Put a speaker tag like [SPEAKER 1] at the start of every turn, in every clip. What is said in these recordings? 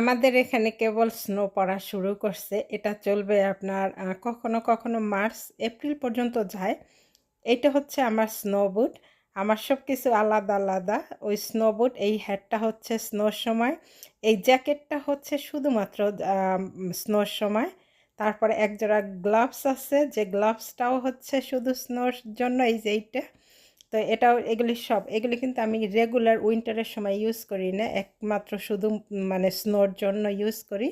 [SPEAKER 1] আমাদের এখানে কেবল স্নো পড়া শুরু করছে। এটা চলবে আপনার কখনো কখনো মার্চ, এপ্রিল পর্যন্ত যায়। এইটা হচ্ছে আমার স্নো বুট আমার সব কিছু আলাদা আলাদা। ওই স্নো বুট এই হ্যাটটা হচ্ছে স্নোর সময়। এই জ্যাকেটটা হচ্ছে শুধুমাত্র স্নোর সময়। তারপরে একজোড়া গ্লাভস আছে। যে গ্লাভসটাও হচ্ছে শুধু স্নোর জন্য এই যে এইটা। তো এটাও, এগুলি সব, এগুলি কিন্তু আমি রেগুলার উইন্টারের সময় ইউজ করি না, একমাত্র শুধু মানে স্নোর জন্য ইউজ করি।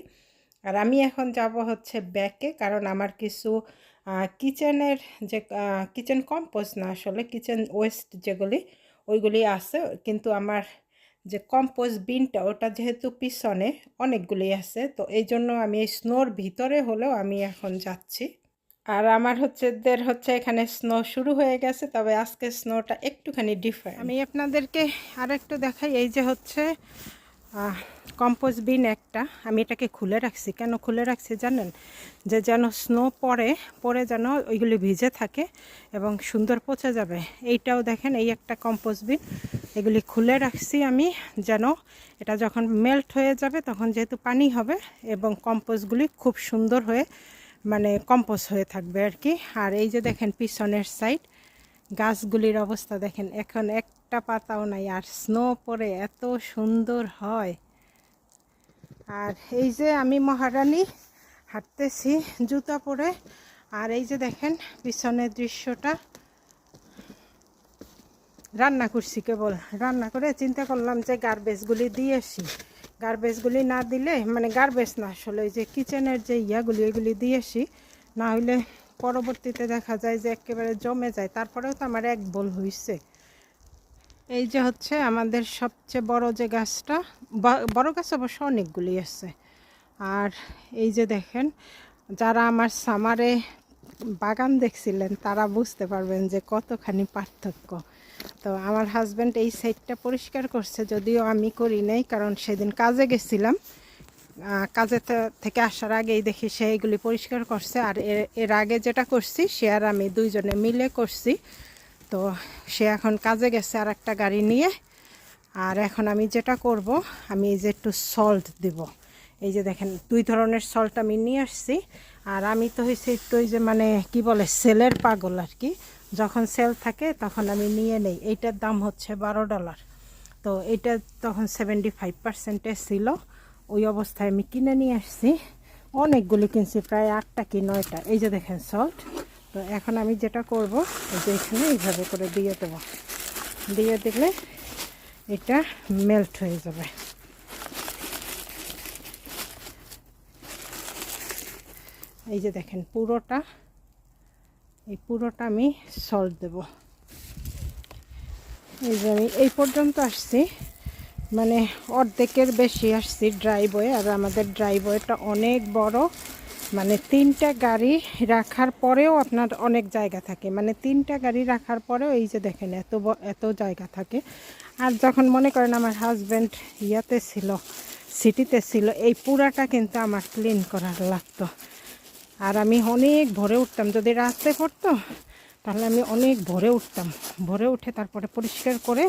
[SPEAKER 1] আর আমি এখন যাব হচ্ছে ব্যাকে কারণ আমার কিছু কিচেনের যে কিচেন কম্পোস্ট না আসলে কিচেন ওয়েস্ট যেগুলি, ওইগুলি আছে। কিন্তু আমার যে কম্পোস্ট বিনটা ওটা যেহেতু পিছনে অনেকগুলি আছে, তো এই জন্য আমি এই স্নোর ভিতরে হলেও আমি এখন যাচ্ছি। আর আমার হচ্ছে দের হচ্ছে এখানে স্নো শুরু হয়ে গেছে, তবে আজকে স্নোটা একটুখানি ডিফারেন্ট আমি আপনাদেরকে আর একটু দেখাই, এই যে হচ্ছে কম্পোজ বিন একটা, আমি এটাকে খুলে রাখছি। কেন খুলে রাখছি জানেন? যে যেন স্নো পড়ে পরে যেন ওইগুলি ভিজে থাকে এবং সুন্দর পচে যাবে। এইটাও দেখেন, এই একটা কম্পোজ বিন এগুলি খুলে রাখছি আমি যেন এটা যখন মেল্ট হয়ে যাবে তখন যেহেতু পানি হবে এবং কম্পোজগুলি খুব সুন্দর হয়ে মানে কম্পোজ হয়ে থাকবে আর কি। আর এই যে দেখেন পিছনের সাইড গাছগুলির অবস্থা দেখেন, এখন একটা পাতাও নাই আর স্নো পরে এত সুন্দর হয়। আর এই যে আমি মহারানী হাঁটতেছি জুতা পরে, আর এই যে দেখেন পিছনের দৃশ্যটা। রান্না করছি কেবল, রান্না করে চিন্তা করলাম যে গার্বেজগুলি দিয়ে আসি। গার্বেজগুলি না দিলে মানে গার্বেজ না আসলে, ওই যে কিচেনের যে ইয়াগুলি এগুলি দিয়ে আসি। না হইলে পরবর্তীতে দেখা যায় যে একেবারে জমে যায়। তারপরেও তো আমার এক বল হইছে। এই যে হচ্ছে আমাদের সবচেয়ে বড় যে গাছটা বড় গাছ অবশ্য অনেকগুলি আছে। আর এই যে দেখেন, যারা আমার সামারে বাগান দেখছিলেন, তারা বুঝতে পারবেন যে কতখানি পার্থক্য। তো আমার হাজব্যান্ড এই সাইডটা পরিষ্কার করছে, যদিও আমি করি নাই, কারণ সেদিন কাজে গেছিলাম। কাজে থেকে আসার আগেই দেখি সে এগুলি পরিষ্কার করছে, আর এর আগে যেটা করছি, সে আর আমি দুইজনে মিলে করছি। তো সে এখন কাজে গেছে আর একটা গাড়ি নিয়ে, আর এখন আমি যেটা করব, আমি এই যে একটু সল্ট দিব। এই যে দেখেন, দুই ধরনের সল্ট আমি নিয়ে আসছি, আর আমি তো হয়েছে একটু ওই যে মানে কি বলে সেলের পাগল আর কি। যখন সেল থাকে, তখন আমি নিয়ে নেই। এইটার দাম হচ্ছে বারো ডলার তো এটা তখন সেভেন্টি ফাইভ পার্সেন্টে ছিল। ওই অবস্থায় আমি কিনে নিয়ে আসছি। অনেকগুলি কিনছি, প্রায় আটটা কি নয়টা। এই যে দেখেন সল্ট তো এখন আমি যেটা করব যে এখানে এইভাবে করে দিয়ে দেবো। দিয়ে দিলে এটা মেল্ট হয়ে যাবে। এই যে দেখেন পুরোটা এই পুরোটা আমি সল্ট দেব। এই যে আমি এই পর্যন্ত আসছি। মানে অর্ধেকের বেশি আসছি ড্রাইভওয়ে আর আমাদের ড্রাইভওয়েটা অনেক বড়। মানে তিনটা গাড়ি রাখার পরেও আপনার অনেক জায়গা থাকে। মানে তিনটা গাড়ি রাখার পরেও এই যে দেখেন এত এত জায়গা থাকে। আর যখন মনে করেন আমার হাজব্যান্ড ইয়াতে ছিল সিটিতে ছিল, এই পুরাটা কিন্তু আমার ক্লিন করার লাগতো। আর আমি অনেক ভরে উঠতাম। যদি রাস্তায় পড়তো, তাহলে আমি অনেক ভরে উঠতাম। ভরে উঠে তারপরে পরিষ্কার করে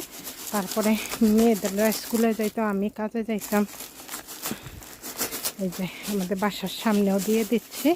[SPEAKER 1] তারপরে মেয়েদেররা স্কুলে যাইতো আমি কাজে যাইতাম। এই যে আমাদের বাসার সামনেও দিয়ে দিচ্ছি।